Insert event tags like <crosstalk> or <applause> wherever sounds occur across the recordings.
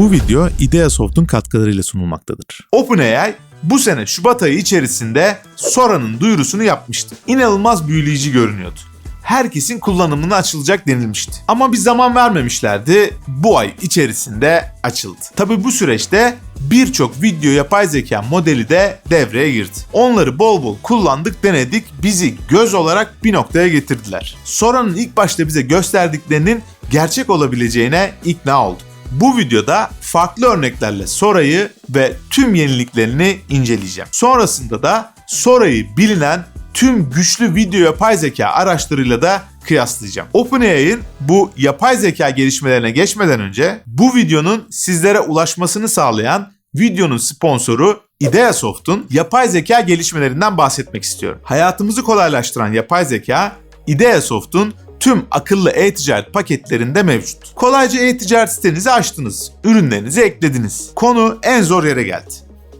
Bu video Ideasoft'un katkılarıyla sunulmaktadır. OpenAI bu sene Şubat ayı içerisinde Sora'nın duyurusunu yapmıştı. İnanılmaz büyüleyici görünüyordu. Herkesin kullanımına açılacak denilmişti. Ama bir zaman vermemişlerdi. Bu ay içerisinde açıldı. Tabi bu süreçte birçok video yapay zeka modeli de devreye girdi. Onları bol bol kullandık, denedik, bizi göz olarak bir noktaya getirdiler. Sora'nın ilk başta bize gösterdiklerinin gerçek olabileceğine ikna olduk. Bu videoda farklı örneklerle Sora'yı ve tüm yeniliklerini inceleyeceğim. Sonrasında da Sora'yı bilinen tüm güçlü video yapay zeka araçlarıyla da kıyaslayacağım. OpenAI'ın bu yapay zeka gelişmelerine geçmeden önce bu videonun sizlere ulaşmasını sağlayan videonun sponsoru Ideasoft'un yapay zeka gelişmelerinden bahsetmek istiyorum. Hayatımızı kolaylaştıran yapay zeka Ideasoft'un tüm akıllı e-ticaret paketlerinde mevcut. Kolayca e-ticaret sitenizi açtınız, ürünlerinizi eklediniz. Konu en zor yere geldi.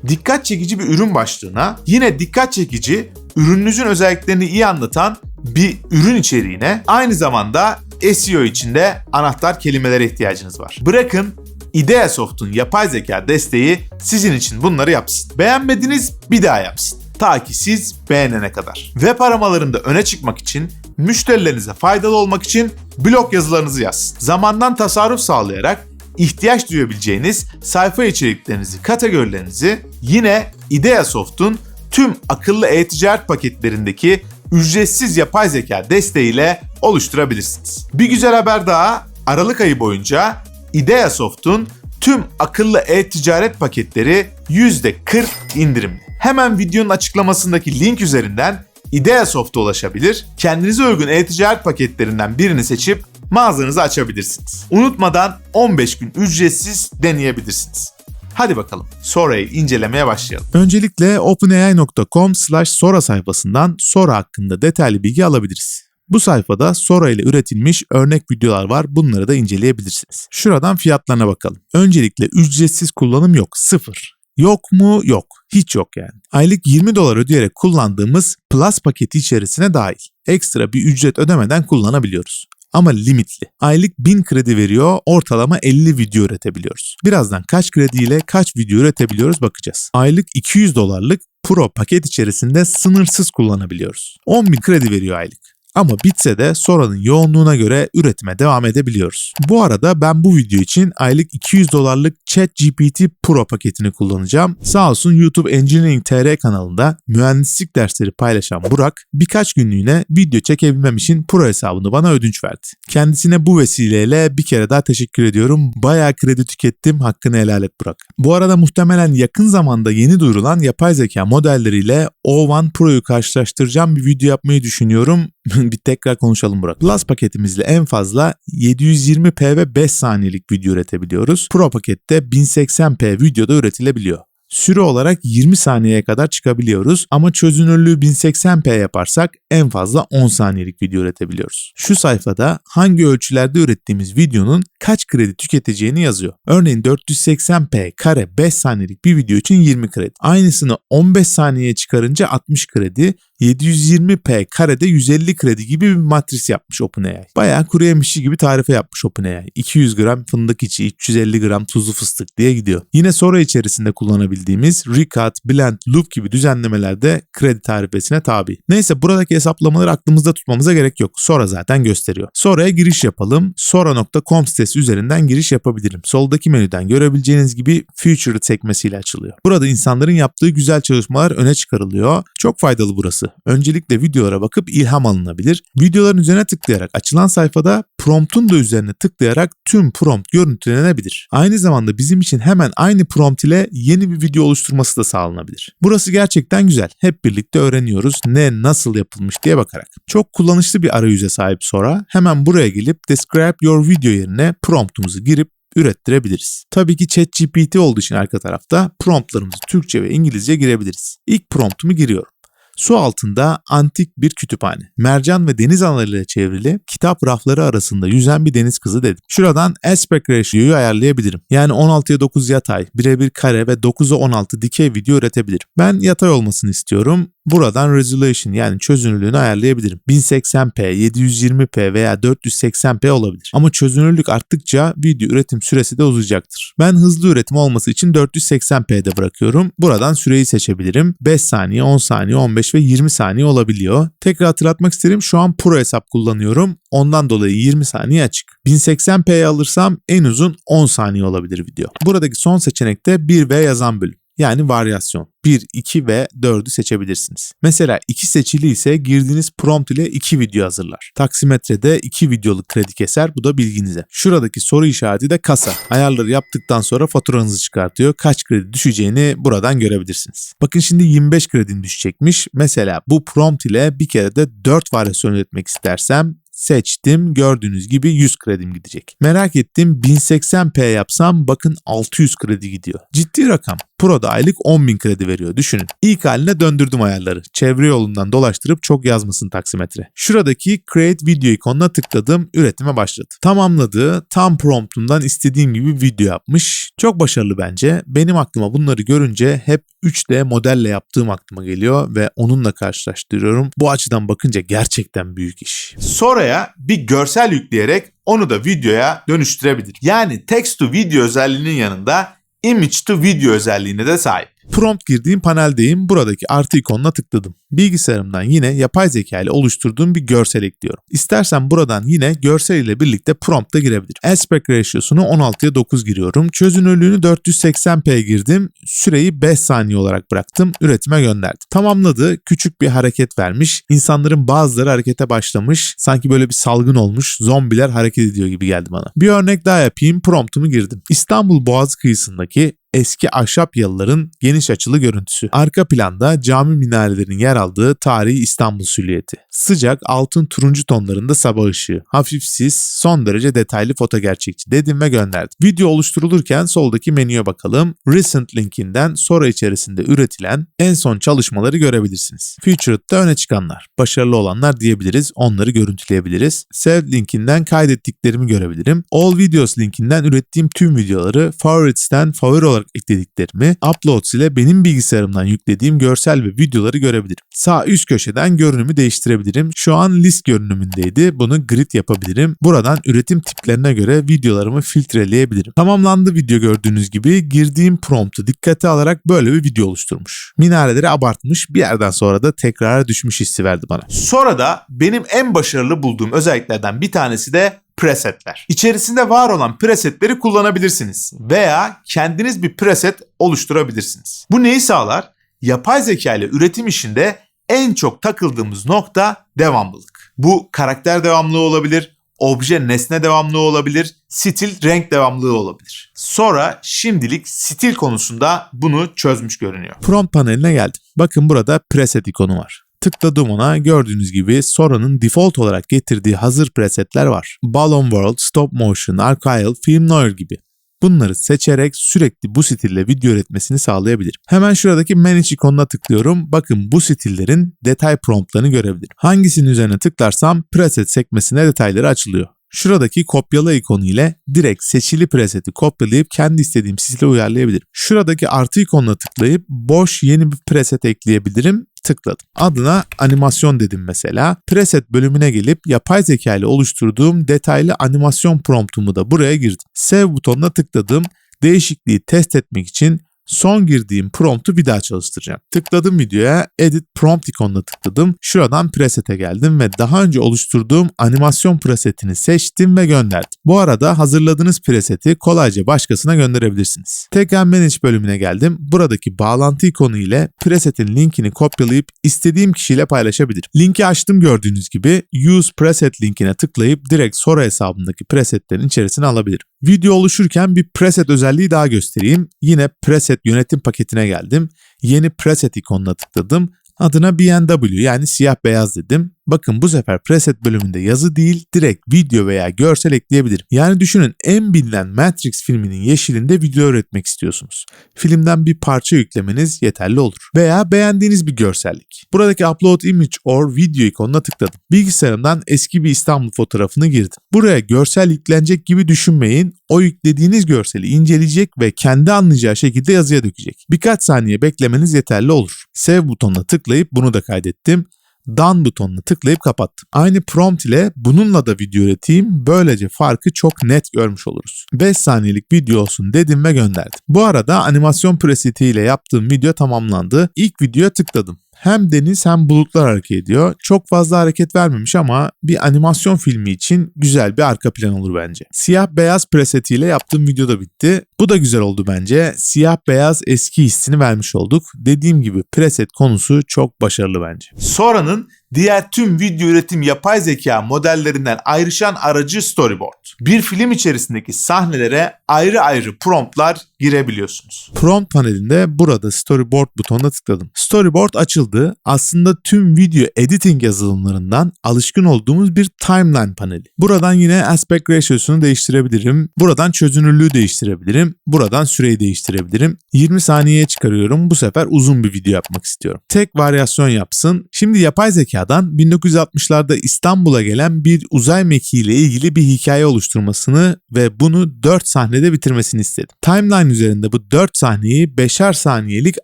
Dikkat çekici bir ürün başlığına, yine dikkat çekici, ürününüzün özelliklerini iyi anlatan bir ürün içeriğine, aynı zamanda SEO içinde anahtar kelimelere ihtiyacınız var. Bırakın Ideasoft'un yapay zeka desteği sizin için bunları yapsın. Beğenmediniz bir daha yapsın. Ta ki siz beğenene kadar. Web aramalarında öne çıkmak için, müşterilerinize faydalı olmak için blog yazılarınızı yazsın. Zamandan tasarruf sağlayarak ihtiyaç duyabileceğiniz sayfa içeriklerinizi, kategorilerinizi yine Ideasoft'un tüm akıllı e-ticaret paketlerindeki ücretsiz yapay zeka desteğiyle oluşturabilirsiniz. Bir güzel haber daha, Aralık ayı boyunca Ideasoft'un tüm akıllı e-ticaret paketleri %40 indirimli. Hemen videonun açıklamasındaki link üzerinden Ideasoft'a ulaşabilir, kendinize uygun e-ticaret paketlerinden birini seçip mağazanızı açabilirsiniz. Unutmadan 15 gün ücretsiz deneyebilirsiniz. Hadi bakalım Sora'yı incelemeye başlayalım. Öncelikle openai.com Sora sayfasından Sora hakkında detaylı bilgi alabiliriz. Bu sayfada Sora ile üretilmiş örnek videolar var. Bunları da inceleyebilirsiniz. Şuradan fiyatlarına bakalım. Öncelikle ücretsiz kullanım yok. Sıfır. Yok mu? Yok. Hiç yok yani. Aylık 20 dolar ödeyerek kullandığımız Plus paketi içerisine dahil. Ekstra bir ücret ödemeden kullanabiliyoruz ama limitli. Aylık 1000 kredi veriyor, ortalama 50 video üretebiliyoruz. Birazdan kaç krediyle kaç video üretebiliyoruz bakacağız. Aylık 200 dolarlık Pro paket içerisinde sınırsız kullanabiliyoruz. 10.000 kredi veriyor aylık. Ama bitse de Sora'nın yoğunluğuna göre üretime devam edebiliyoruz. Bu arada ben bu video için aylık 200 dolarlık ChatGPT Pro paketini kullanacağım. Sağ olsun YouTube Engineering TR kanalında mühendislik dersleri paylaşan Burak birkaç günlüğüne video çekebilmem için Pro hesabını bana ödünç verdi. Kendisine bu vesileyle bir kere daha teşekkür ediyorum. Bayağı kredi tükettim. Hakkını helal et Burak. Bu arada muhtemelen yakın zamanda yeni duyurulan yapay zeka modelleriyle O1 Pro'yu karşılaştıracağım bir video yapmayı düşünüyorum. <laughs> bir tekrar konuşalım Burak. Plus paketimizle en fazla 720p ve 5 saniyelik video üretebiliyoruz. Pro pakette 1080p videoda üretilebiliyor. Süre olarak 20 saniyeye kadar çıkabiliyoruz ama çözünürlüğü 1080p yaparsak en fazla 10 saniyelik video üretebiliyoruz. Şu sayfada hangi ölçülerde ürettiğimiz videonun kaç kredi tüketeceğini yazıyor. Örneğin 480p kare 5 saniyelik bir video için 20 kredi. Aynısını 15 saniyeye çıkarınca 60 kredi, 720p karede 150 kredi gibi bir matris yapmış OpenAI. Bayağı kuru yemişçi gibi tarife yapmış OpenAI. 200 gram fındık içi, 350 gram tuzlu fıstık diye gidiyor. Yine sonra içerisinde kullanabildiğimiz Recut, Blend, Loop gibi düzenlemelerde kredi tarifesine tabi. Neyse buradaki hesaplamaları aklımızda tutmamıza gerek yok. Sora zaten gösteriyor. Sora'ya giriş yapalım. Sora.com sitesi üzerinden giriş yapabilirim. Soldaki menüden görebileceğiniz gibi Future sekmesiyle açılıyor. Burada insanların yaptığı güzel çalışmalar öne çıkarılıyor. Çok faydalı burası. Öncelikle videolara bakıp ilham alınabilir. Videoların üzerine tıklayarak açılan sayfada promptun da üzerine tıklayarak tüm prompt görüntülenebilir. Aynı zamanda bizim için hemen aynı prompt ile yeni bir video oluşturması da sağlanabilir. Burası gerçekten güzel. Hep birlikte öğreniyoruz ne nasıl yapılmış diye bakarak. Çok kullanışlı bir arayüze sahip sonra hemen buraya gelip describe your video yerine promptumuzu girip ürettirebiliriz. Tabii ki ChatGPT olduğu için arka tarafta promptlarımızı Türkçe ve İngilizce girebiliriz. İlk promptumu giriyorum. Su altında antik bir kütüphane. Mercan ve deniz analarıyla çevrili kitap rafları arasında yüzen bir deniz kızı dedim. Şuradan aspect ratio'yu ayarlayabilirim. Yani 16'ya 9 yatay, birebir kare ve 9'a 16 dikey video üretebilirim. Ben yatay olmasını istiyorum. Buradan resolution yani çözünürlüğünü ayarlayabilirim. 1080p, 720p veya 480p olabilir. Ama çözünürlük arttıkça video üretim süresi de uzayacaktır. Ben hızlı üretim olması için 480p'de bırakıyorum. Buradan süreyi seçebilirim. 5 saniye, 10 saniye, 15 ve 20 saniye olabiliyor. Tekrar hatırlatmak isterim şu an Pro hesap kullanıyorum. Ondan dolayı 20 saniye açık. 1080p'ye alırsam en uzun 10 saniye olabilir video. Buradaki son seçenekte 1V yazan bölüm. Yani varyasyon. 1, 2 ve 4'ü seçebilirsiniz. Mesela 2 seçili ise girdiğiniz prompt ile 2 video hazırlar. Taksimetrede 2 videoluk kredi keser bu da bilginize. Şuradaki soru işareti de kasa. Ayarları yaptıktan sonra faturanızı çıkartıyor. Kaç kredi düşeceğini buradan görebilirsiniz. Bakın şimdi 25 kredin düşecekmiş. Mesela bu prompt ile bir kere de 4 varyasyon üretmek istersem seçtim. Gördüğünüz gibi 100 kredim gidecek. Merak ettim 1080p yapsam bakın 600 kredi gidiyor. Ciddi rakam. Pro'da aylık 10.000 kredi veriyor düşünün. İlk haline döndürdüm ayarları. Çevre yolundan dolaştırıp çok yazmasın taksimetre. Şuradaki Create Video ikonuna tıkladım. Üretime başladı. Tamamladı. Tam promptundan istediğim gibi video yapmış. Çok başarılı bence. Benim aklıma bunları görünce hep 3D modelle yaptığım aklıma geliyor ve onunla karşılaştırıyorum. Bu açıdan bakınca gerçekten büyük iş. Sonraya bir görsel yükleyerek onu da videoya dönüştürebilir. Yani text to video özelliğinin yanında image to video özelliğine de sahip. Prompt girdiğim paneldeyim. Buradaki artı ikonuna tıkladım. Bilgisayarımdan yine yapay zeka ile oluşturduğum bir görsel ekliyorum. İstersen buradan yine görsel ile birlikte prompt da girebilir. Aspect ratio'sunu 16'ya 9 giriyorum. Çözünürlüğünü 480p girdim. Süreyi 5 saniye olarak bıraktım. Üretime gönderdim. Tamamladı. Küçük bir hareket vermiş. İnsanların bazıları harekete başlamış. Sanki böyle bir salgın olmuş. Zombiler hareket ediyor gibi geldi bana. Bir örnek daha yapayım. Promptumu girdim. İstanbul Boğazı kıyısındaki eski ahşap yalıların geniş açılı görüntüsü. Arka planda cami minarelerinin yer aldığı tarihi İstanbul silüeti. Sıcak altın turuncu tonlarında sabah ışığı. Hafif sis, son derece detaylı foto gerçekçi dedim ve gönderdim. Video oluşturulurken soldaki menüye bakalım. Recent linkinden sonra içerisinde üretilen en son çalışmaları görebilirsiniz. Featured'da öne çıkanlar, başarılı olanlar diyebiliriz, onları görüntüleyebiliriz. Saved linkinden kaydettiklerimi görebilirim. All Videos linkinden ürettiğim tüm videoları Favorites'ten favori olarak eklediklerimi, Uploads ile benim bilgisayarımdan yüklediğim görsel ve videoları görebilirim. Sağ üst köşeden görünümü değiştirebilirim. Şu an list görünümündeydi. Bunu grid yapabilirim. Buradan üretim tiplerine göre videolarımı filtreleyebilirim. Tamamlandı video gördüğünüz gibi girdiğim promptu dikkate alarak böyle bir video oluşturmuş. Minareleri abartmış bir yerden sonra da tekrara düşmüş hissi verdi bana. Sonra da benim en başarılı bulduğum özelliklerden bir tanesi de presetler. İçerisinde var olan presetleri kullanabilirsiniz veya kendiniz bir preset oluşturabilirsiniz. Bu neyi sağlar? Yapay zeka ile üretim işinde en çok takıldığımız nokta devamlılık. Bu karakter devamlılığı olabilir, obje nesne devamlılığı olabilir, stil renk devamlılığı olabilir. Sonra şimdilik stil konusunda bunu çözmüş görünüyor. Prompt paneline geldim. Bakın burada preset ikonu var. Tıkladım ona gördüğünüz gibi Sora'nın default olarak getirdiği hazır presetler var. Balloon World, Stop Motion, Archival, Film Noir gibi. Bunları seçerek sürekli bu stille video üretmesini sağlayabilirim. Hemen şuradaki Manage ikonuna tıklıyorum. Bakın bu stillerin detay promptlarını görebilirim. Hangisinin üzerine tıklarsam preset sekmesine detayları açılıyor. Şuradaki kopyala ikonu ile direkt seçili preseti kopyalayıp kendi istediğim stile uyarlayabilirim. Şuradaki artı ikonuna tıklayıp boş yeni bir preset ekleyebilirim tıkladım. Adına animasyon dedim mesela. Preset bölümüne gelip yapay zeka ile oluşturduğum detaylı animasyon promptumu da buraya girdim. Save butonuna tıkladım. Değişikliği test etmek için son girdiğim promptu bir daha çalıştıracağım. Tıkladım videoya, edit prompt ikonuna tıkladım. Şuradan presete geldim ve daha önce oluşturduğum animasyon presetini seçtim ve gönderdim. Bu arada hazırladığınız preseti kolayca başkasına gönderebilirsiniz. Tekrar Manage bölümüne geldim. Buradaki bağlantı ikonu ile presetin linkini kopyalayıp istediğim kişiyle paylaşabilirim. Linki açtım gördüğünüz gibi Use Preset linkine tıklayıp direkt Sora hesabındaki presetlerin içerisine alabilirim. Video oluşurken bir preset özelliği daha göstereyim. Yine preset yönetim paketine geldim. Yeni preset ikonuna tıkladım. Adına BNW yani siyah beyaz dedim Bakın bu sefer preset bölümünde yazı değil direkt video veya görsel ekleyebilirim. Yani düşünün en bilinen Matrix filminin yeşilinde video üretmek istiyorsunuz. Filmden bir parça yüklemeniz yeterli olur. Veya beğendiğiniz bir görsellik. Buradaki upload image or video ikonuna tıkladım. Bilgisayarımdan eski bir İstanbul fotoğrafını girdim. Buraya görsel yüklenecek gibi düşünmeyin. O yüklediğiniz görseli inceleyecek ve kendi anlayacağı şekilde yazıya dökecek. Birkaç saniye beklemeniz yeterli olur. Save butonuna tıklayıp bunu da kaydettim. Done butonuna tıklayıp kapattım. Aynı prompt ile bununla da video üreteyim. Böylece farkı çok net görmüş oluruz. 5 saniyelik video olsun dedim ve gönderdim. Bu arada animasyon preseti ile yaptığım video tamamlandı. İlk videoya tıkladım. Hem deniz hem bulutlar hareket ediyor. Çok fazla hareket vermemiş ama bir animasyon filmi için güzel bir arka plan olur bence. Siyah beyaz presetiyle yaptığım video da bitti. Bu da güzel oldu bence. Siyah beyaz eski hissini vermiş olduk. Dediğim gibi preset konusu çok başarılı bence. Sora'nın diğer tüm video üretim yapay zeka modellerinden ayrışan aracı storyboard. Bir film içerisindeki sahnelere ayrı ayrı promptlar girebiliyorsunuz. Prompt panelinde burada storyboard butonuna tıkladım. Storyboard açıldı. Aslında tüm video editing yazılımlarından alışkın olduğumuz bir timeline paneli. Buradan yine aspect ratio'sunu değiştirebilirim. Buradan çözünürlüğü değiştirebilirim. Buradan süreyi değiştirebilirim. 20 saniyeye çıkarıyorum. Bu sefer uzun bir video yapmak istiyorum. Tek varyasyon yapsın. Şimdi yapay zekadan 1960'larda İstanbul'a gelen bir uzay mekiğiyle ilgili bir hikaye oluşturmasını ve bunu 4 sahnede bitirmesini istedim. Timeline üzerinde bu 4 sahneyi 5'er saniyelik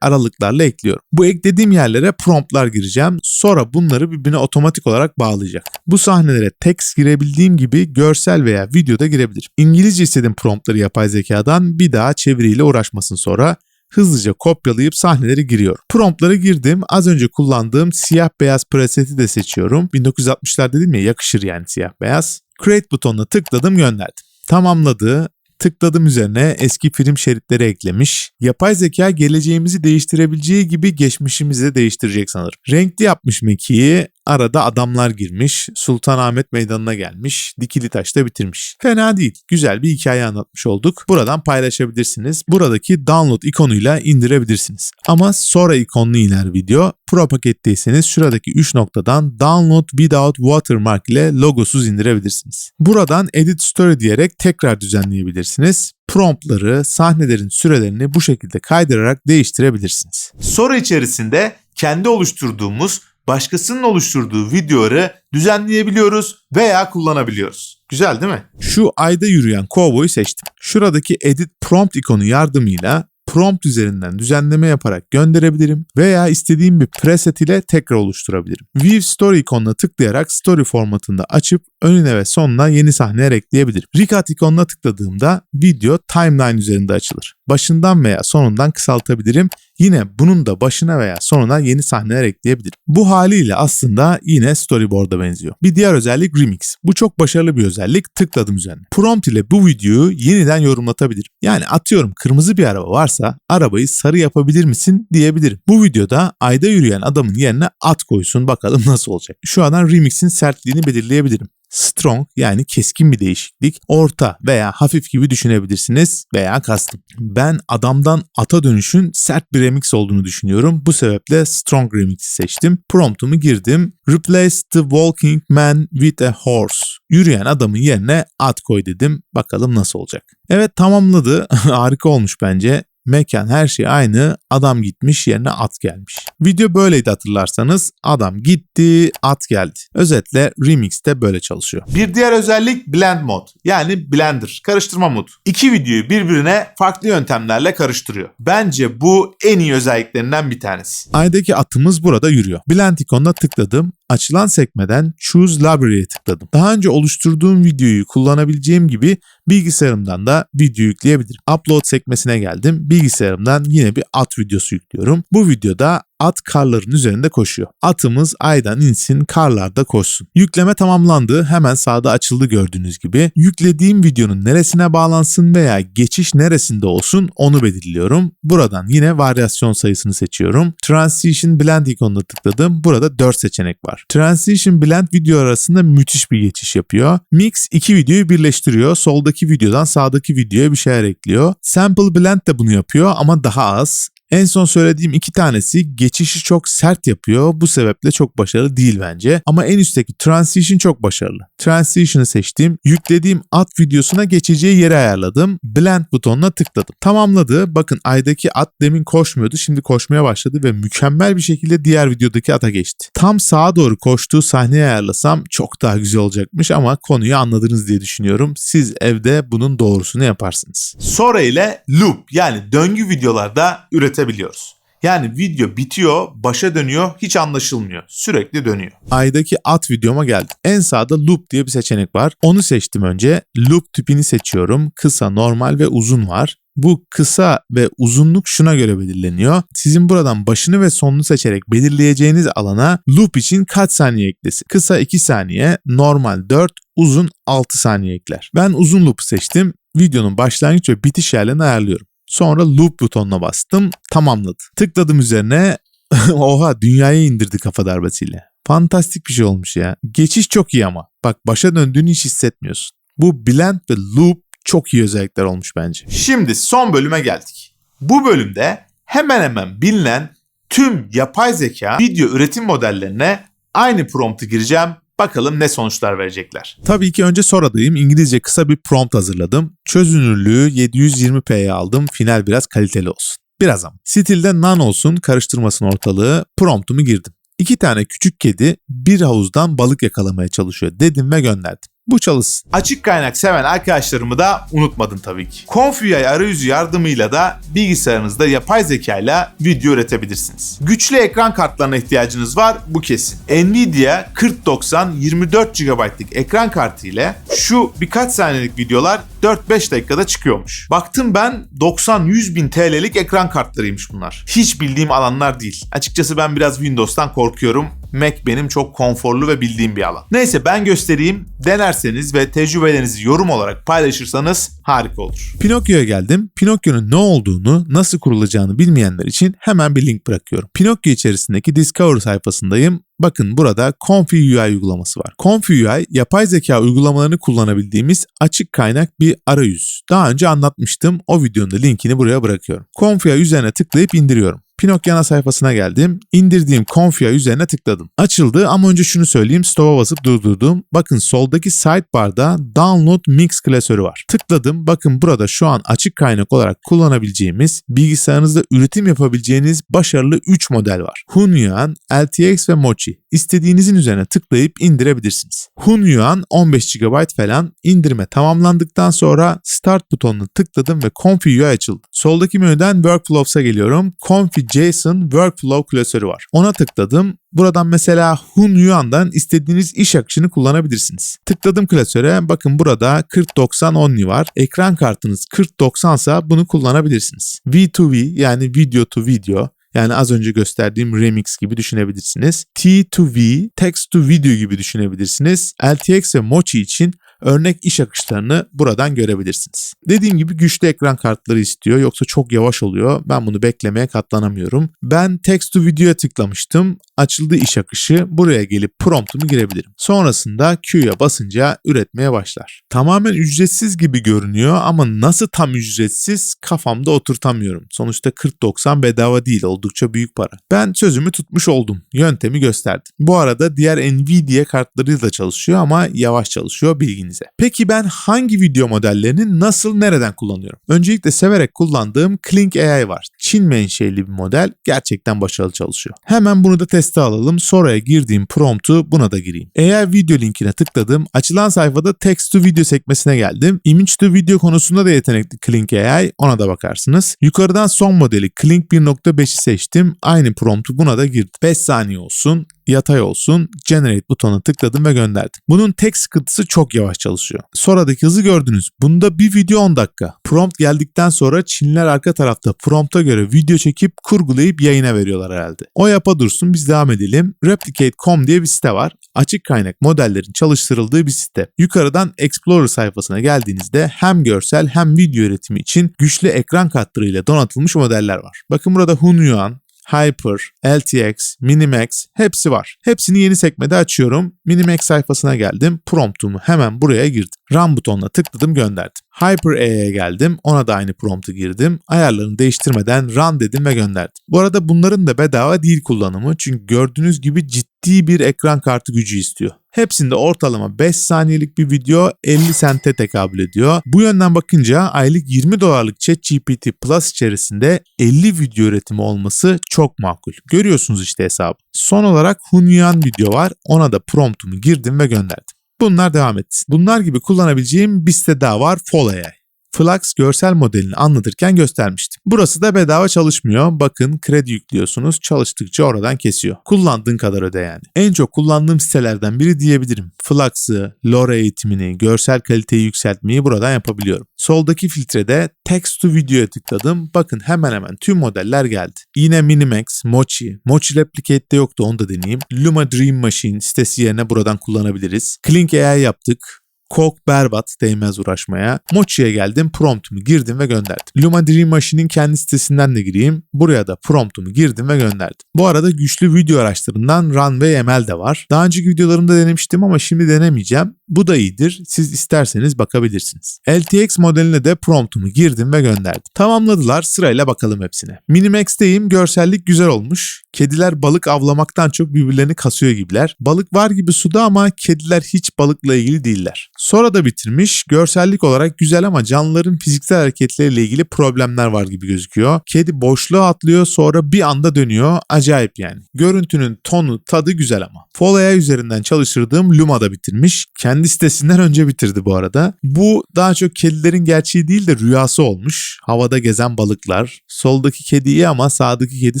aralıklarla ekliyorum. Bu eklediğim yerlere promptlar gireceğim. Sonra bunları birbirine otomatik olarak bağlayacak. Bu sahnelere text girebildiğim gibi görsel veya video da girebilirim. İngilizce istediğim promptları yapay zekadan bir daha çeviriyle uğraşmasın sonra hızlıca kopyalayıp sahneleri giriyorum. Promptları girdim. Az önce kullandığım siyah beyaz preseti de seçiyorum. 1960'lar dedim ya yakışır yani siyah beyaz. Create butonuna tıkladım gönderdim. Tamamladı. Tıkladım üzerine eski film şeritleri eklemiş. Yapay zeka geleceğimizi değiştirebileceği gibi geçmişimizi de değiştirecek sanırım. Renkli yapmış mekiği arada adamlar girmiş. Sultanahmet Meydanı'na gelmiş. Dikili taşta bitirmiş. Fena değil. Güzel bir hikaye anlatmış olduk. Buradan paylaşabilirsiniz. Buradaki download ikonuyla indirebilirsiniz. Ama sonra ikonlu iner video. Pro paketteyseniz şuradaki 3 noktadan download without watermark ile logosuz indirebilirsiniz. Buradan edit story diyerek tekrar düzenleyebilirsiniz. Promptları, sahnelerin sürelerini bu şekilde kaydırarak değiştirebilirsiniz. Soru içerisinde kendi oluşturduğumuz başkasının oluşturduğu videoları düzenleyebiliyoruz veya kullanabiliyoruz. Güzel değil mi? Şu ayda yürüyen kovboyu seçtim. Şuradaki edit prompt ikonu yardımıyla prompt üzerinden düzenleme yaparak gönderebilirim veya istediğim bir preset ile tekrar oluşturabilirim. View Story ikonuna tıklayarak story formatında açıp önüne ve sonuna yeni sahneler ekleyebilirim. Recut ikonuna tıkladığımda video timeline üzerinde açılır. Başından veya sonundan kısaltabilirim. Yine bunun da başına veya sonuna yeni sahneler ekleyebilirim. Bu haliyle aslında yine storyboard'a benziyor. Bir diğer özellik Remix. Bu çok başarılı bir özellik. Tıkladım üzerine. Prompt ile bu videoyu yeniden yorumlatabilirim. Yani atıyorum kırmızı bir araba varsa arabayı sarı yapabilir misin diyebilirim. Bu videoda ayda yürüyen adamın yerine at koysun bakalım <laughs> nasıl olacak. Şu an Remix'in sertliğini belirleyebilirim strong yani keskin bir değişiklik, orta veya hafif gibi düşünebilirsiniz veya custom. Ben adamdan ata dönüşün sert bir remix olduğunu düşünüyorum. Bu sebeple strong remix'i seçtim. Promptumu girdim. Replace the walking man with a horse. Yürüyen adamın yerine at koy dedim. Bakalım nasıl olacak. Evet tamamladı. <laughs> Harika olmuş bence. Mekan her şey aynı. Adam gitmiş yerine at gelmiş. Video böyleydi hatırlarsanız. Adam gitti, at geldi. Özetle Remix de böyle çalışıyor. Bir diğer özellik Blend Mod yani Blender, karıştırma modu. İki videoyu birbirine farklı yöntemlerle karıştırıyor. Bence bu en iyi özelliklerinden bir tanesi. Aydaki atımız burada yürüyor. Blend ikonuna tıkladım. Açılan sekmeden Choose Library'e tıkladım. Daha önce oluşturduğum videoyu kullanabileceğim gibi bilgisayarımdan da video yükleyebilirim. Upload sekmesine geldim. Bilgisayarımdan yine bir at videosu yüklüyorum. Bu videoda at karların üzerinde koşuyor. Atımız aydan insin karlarda koşsun. Yükleme tamamlandı. Hemen sağda açıldı gördüğünüz gibi. Yüklediğim videonun neresine bağlansın veya geçiş neresinde olsun onu belirliyorum. Buradan yine varyasyon sayısını seçiyorum. Transition Blend ikonuna tıkladım. Burada 4 seçenek var. Transition Blend video arasında müthiş bir geçiş yapıyor. Mix iki videoyu birleştiriyor. Soldaki videodan sağdaki videoya bir şeyler ekliyor. Sample Blend de bunu yapıyor ama daha az. En son söylediğim iki tanesi geçişi çok sert yapıyor. Bu sebeple çok başarılı değil bence. Ama en üstteki Transition çok başarılı. Transition'ı seçtim. Yüklediğim at videosuna geçeceği yeri ayarladım. Blend butonuna tıkladım. Tamamladı. Bakın aydaki at demin koşmuyordu. Şimdi koşmaya başladı ve mükemmel bir şekilde diğer videodaki ata geçti. Tam sağa doğru koştuğu sahneyi ayarlasam çok daha güzel olacakmış ama konuyu anladınız diye düşünüyorum. Siz evde bunun doğrusunu yaparsınız. Sora ile loop yani döngü videolarda üretebiliyoruz. Yani video bitiyor, başa dönüyor, hiç anlaşılmıyor. Sürekli dönüyor. Aydaki at videoma geldim. En sağda loop diye bir seçenek var. Onu seçtim önce. Loop tipini seçiyorum. Kısa, normal ve uzun var. Bu kısa ve uzunluk şuna göre belirleniyor. Sizin buradan başını ve sonunu seçerek belirleyeceğiniz alana loop için kaç saniye eklesin? Kısa 2 saniye, normal 4, uzun 6 saniye ekler. Ben uzun loop seçtim. Videonun başlangıç ve bitiş yerlerini ayarlıyorum. Sonra loop butonuna bastım. Tamamladı. Tıkladım üzerine. <laughs> Oha dünyaya indirdi kafa darbesiyle. Fantastik bir şey olmuş ya. Geçiş çok iyi ama. Bak başa döndüğünü hiç hissetmiyorsun. Bu blend ve loop çok iyi özellikler olmuş bence. Şimdi son bölüme geldik. Bu bölümde hemen hemen bilinen tüm yapay zeka video üretim modellerine aynı promptu gireceğim. Bakalım ne sonuçlar verecekler. Tabii ki önce Sora'dayım. İngilizce kısa bir prompt hazırladım. Çözünürlüğü 720p'ye aldım. Final biraz kaliteli olsun. Biraz ama. Stilde none olsun, karıştırmasın ortalığı. Promptumu girdim. İki tane küçük kedi bir havuzdan balık yakalamaya çalışıyor dedim ve gönderdim. Bu çalışsın. Açık kaynak seven arkadaşlarımı da unutmadım tabii ki. Confi arayüzü yardımıyla da bilgisayarınızda yapay zeka ile video üretebilirsiniz. Güçlü ekran kartlarına ihtiyacınız var bu kesin. Nvidia 4090 24 GB'lık ekran kartı ile şu birkaç saniyelik videolar 4-5 dakikada çıkıyormuş. Baktım ben 90-100 bin TL'lik ekran kartlarıymış bunlar. Hiç bildiğim alanlar değil. Açıkçası ben biraz Windows'tan korkuyorum. Mac benim çok konforlu ve bildiğim bir alan. Neyse ben göstereyim. Denerseniz ve tecrübelerinizi yorum olarak paylaşırsanız harika olur. Pinokyo'ya geldim. Pinokyo'nun ne olduğunu, nasıl kurulacağını bilmeyenler için hemen bir link bırakıyorum. Pinokyo içerisindeki Discover sayfasındayım. Bakın burada Confi UI uygulaması var. Confi UI yapay zeka uygulamalarını kullanabildiğimiz açık kaynak bir arayüz. Daha önce anlatmıştım. O videonun da linkini buraya bırakıyorum. Confi UI üzerine tıklayıp indiriyorum. Pinokyo ana sayfasına geldim. İndirdiğim Confia üzerine tıkladım. Açıldı ama önce şunu söyleyeyim. Stop'a basıp durdurdum. Bakın soldaki sidebar'da Download Mix klasörü var. Tıkladım. Bakın burada şu an açık kaynak olarak kullanabileceğimiz, bilgisayarınızda üretim yapabileceğiniz başarılı 3 model var. Hunyuan, LTX ve Mochi. İstediğinizin üzerine tıklayıp indirebilirsiniz. Hunyuan 15 GB falan indirme tamamlandıktan sonra Start butonuna tıkladım ve Confi UI açıldı. Soldaki menüden Workflows'a geliyorum. Confi JSON Workflow klasörü var. Ona tıkladım. Buradan mesela Hun Yuan'dan istediğiniz iş akışını kullanabilirsiniz. Tıkladım klasöre. Bakın burada 4090 Only var. Ekran kartınız 4090 ise bunu kullanabilirsiniz. V2V yani video to video yani az önce gösterdiğim remix gibi düşünebilirsiniz. T2V, text to video gibi düşünebilirsiniz. LTX ve Mochi için örnek iş akışlarını buradan görebilirsiniz. Dediğim gibi güçlü ekran kartları istiyor yoksa çok yavaş oluyor. Ben bunu beklemeye katlanamıyorum. Ben text to video'ya tıklamıştım. Açıldı iş akışı. Buraya gelip promptumu girebilirim. Sonrasında Q'ya basınca üretmeye başlar. Tamamen ücretsiz gibi görünüyor ama nasıl tam ücretsiz kafamda oturtamıyorum. Sonuçta 40-90 bedava değil oldukça büyük para. Ben sözümü tutmuş oldum. Yöntemi gösterdim. Bu arada diğer Nvidia kartlarıyla çalışıyor ama yavaş çalışıyor bilginize. Peki ben hangi video modellerini nasıl nereden kullanıyorum? Öncelikle severek kullandığım Klink AI var. Çin menşeli bir model gerçekten başarılı çalışıyor. Hemen bunu da teste alalım. Sonraya girdiğim promptu buna da gireyim. AI video linkine tıkladım. Açılan sayfada text to video sekmesine geldim. Image to video konusunda da yetenekli Klink AI ona da bakarsınız. Yukarıdan son modeli Klink 1.5'i seçtim. Aynı promptu buna da girdim. 5 saniye olsun yatay olsun generate butonuna tıkladım ve gönderdim. Bunun tek sıkıntısı çok yavaş çalışıyor. Sonradaki hızı gördünüz. Bunda bir video 10 dakika. Prompt geldikten sonra Çinliler arka tarafta prompta göre video çekip kurgulayıp yayına veriyorlar herhalde. O yapa dursun biz devam edelim. Replicate.com diye bir site var. Açık kaynak modellerin çalıştırıldığı bir site. Yukarıdan Explorer sayfasına geldiğinizde hem görsel hem video üretimi için güçlü ekran kartlarıyla donatılmış modeller var. Bakın burada Hunyuan, Hyper, LTX, Minimax hepsi var. Hepsini yeni sekmede açıyorum. Minimax sayfasına geldim. Promptumu hemen buraya girdim. Run butonuna tıkladım gönderdim. Hyper E'ye geldim. Ona da aynı promptu girdim. Ayarlarını değiştirmeden run dedim ve gönderdim. Bu arada bunların da bedava değil kullanımı. Çünkü gördüğünüz gibi ciddi bir ekran kartı gücü istiyor. Hepsinde ortalama 5 saniyelik bir video 50 sente tekabül ediyor. Bu yönden bakınca aylık 20 dolarlık ChatGPT Plus içerisinde 50 video üretimi olması çok makul. Görüyorsunuz işte hesabı. Son olarak Hunyuan video var. Ona da promptumu girdim ve gönderdim. Bunlar devam etsin. Bunlar gibi kullanabileceğim bir site daha var Follow AI. Flux görsel modelini anlatırken göstermiştim. Burası da bedava çalışmıyor. Bakın kredi yüklüyorsunuz. Çalıştıkça oradan kesiyor. Kullandığın kadar öde yani. En çok kullandığım sitelerden biri diyebilirim. Flux'ı, LoRa eğitimini, görsel kaliteyi yükseltmeyi buradan yapabiliyorum. Soldaki filtrede text to video'ya tıkladım. Bakın hemen hemen tüm modeller geldi. Yine Minimax, Mochi, Mochi Replicate'de yoktu onu da deneyeyim. Luma Dream Machine sitesi yerine buradan kullanabiliriz. Clink AI yaptık. Kok berbat değmez uğraşmaya. Mochi'ye geldim promptumu girdim ve gönderdim. Luma Dream Machine'in kendi sitesinden de gireyim. Buraya da promptumu girdim ve gönderdim. Bu arada güçlü video araçlarından Runway ML de var. Daha önceki videolarımda denemiştim ama şimdi denemeyeceğim. Bu da iyidir. Siz isterseniz bakabilirsiniz. LTX modeline de promptumu girdim ve gönderdim. Tamamladılar. Sırayla bakalım hepsine. Minimax'teyim. Görsellik güzel olmuş. Kediler balık avlamaktan çok birbirlerini kasıyor gibiler. Balık var gibi suda ama kediler hiç balıkla ilgili değiller. Sonra da bitirmiş. Görsellik olarak güzel ama canlıların fiziksel hareketleriyle ilgili problemler var gibi gözüküyor. Kedi boşluğa atlıyor sonra bir anda dönüyor. Acayip yani. Görüntünün tonu, tadı güzel ama. Foley üzerinden çalıştırdığım Luma'da bitirmiş. Kendi sitesinden önce bitirdi bu arada. Bu daha çok kedilerin gerçeği değil de rüyası olmuş. Havada gezen balıklar. Soldaki kedi iyi ama sağdaki kedi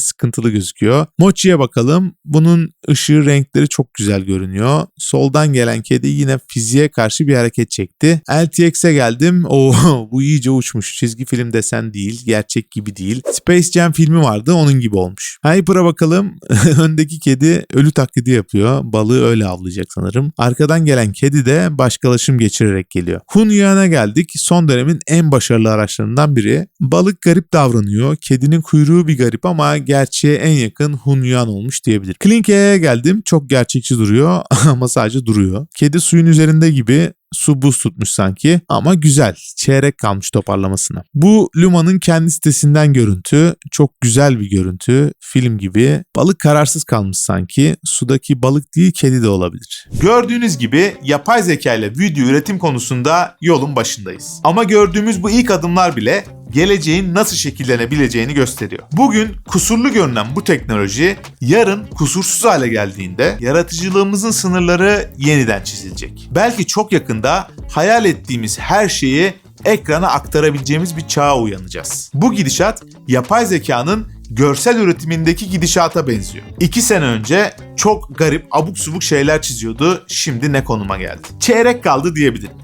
sıkıntılı gözüküyor. Mochi'ye bakalım. Bunun ışığı renkleri çok güzel görünüyor. Soldan gelen kedi yine fiziğe karşı bir hareket çekti. LTX'e geldim. <laughs> Oo bu iyice uçmuş. Çizgi film desen değil. Gerçek gibi değil. Space Jam filmi vardı onun gibi olmuş. Hyper'a bakalım. <laughs> Öndeki kedi ölü taklidi yapıyor. Balığı öyle avlayacak sanırım. Arkadan gelen kedi de başkalaşım geçirerek geliyor. Hunyuan'a geldik. Son dönemin en başarılı araçlarından biri. Balık garip davranıyor. Kedinin kuyruğu bir garip ama gerçeğe en yakın Hunyuan olmuş diyebilir. Klinke'ye geldim. Çok gerçekçi duruyor <laughs> ama sadece duruyor. Kedi suyun üzerinde gibi su buz tutmuş sanki ama güzel. Çeyrek kalmış toparlamasına. Bu Luma'nın kendi sitesinden görüntü. Çok güzel bir görüntü. Film gibi. Balık kararsız kalmış sanki. Sudaki balık değil kedi de olabilir. Gördüğünüz gibi yapay zeka ile video üretim konusunda yolun başındayız. Ama gördüğümüz bu ilk adımlar bile geleceğin nasıl şekillenebileceğini gösteriyor. Bugün kusurlu görünen bu teknoloji yarın kusursuz hale geldiğinde yaratıcılığımızın sınırları yeniden çizilecek. Belki çok yakında hayal ettiğimiz her şeyi ekrana aktarabileceğimiz bir çağa uyanacağız. Bu gidişat yapay zekanın görsel üretimindeki gidişata benziyor. İki sene önce çok garip abuk subuk şeyler çiziyordu. Şimdi ne konuma geldi? Çeyrek kaldı diyebilirim.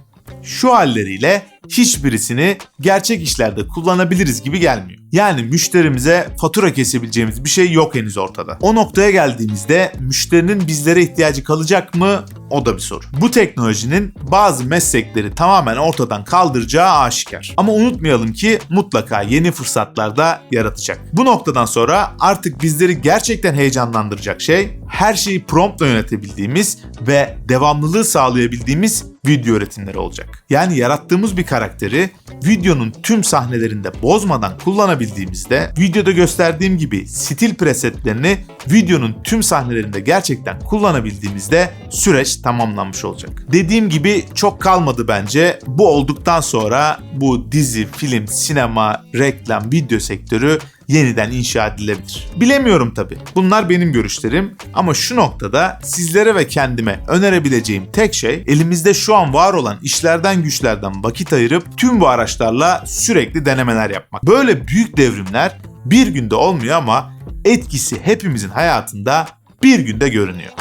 Şu halleriyle hiçbirisini gerçek işlerde kullanabiliriz gibi gelmiyor. Yani müşterimize fatura kesebileceğimiz bir şey yok henüz ortada. O noktaya geldiğimizde müşterinin bizlere ihtiyacı kalacak mı? O da bir soru. Bu teknolojinin bazı meslekleri tamamen ortadan kaldıracağı aşikar. Ama unutmayalım ki mutlaka yeni fırsatlar da yaratacak. Bu noktadan sonra artık bizleri gerçekten heyecanlandıracak şey her şeyi promptla yönetebildiğimiz ve devamlılığı sağlayabildiğimiz video üretimleri olacak. Yani yarattığımız bir karakteri videonun tüm sahnelerinde bozmadan kullanabildiğimizde videoda gösterdiğim gibi stil presetlerini videonun tüm sahnelerinde gerçekten kullanabildiğimizde süreç tamamlanmış olacak. Dediğim gibi çok kalmadı bence. Bu olduktan sonra bu dizi, film, sinema, reklam, video sektörü yeniden inşa edilebilir. Bilemiyorum tabi. Bunlar benim görüşlerim ama şu noktada sizlere ve kendime önerebileceğim tek şey elimizde şu an var olan işlerden güçlerden vakit ayırıp tüm bu araçlarla sürekli denemeler yapmak. Böyle büyük devrimler bir günde olmuyor ama etkisi hepimizin hayatında bir günde görünüyor.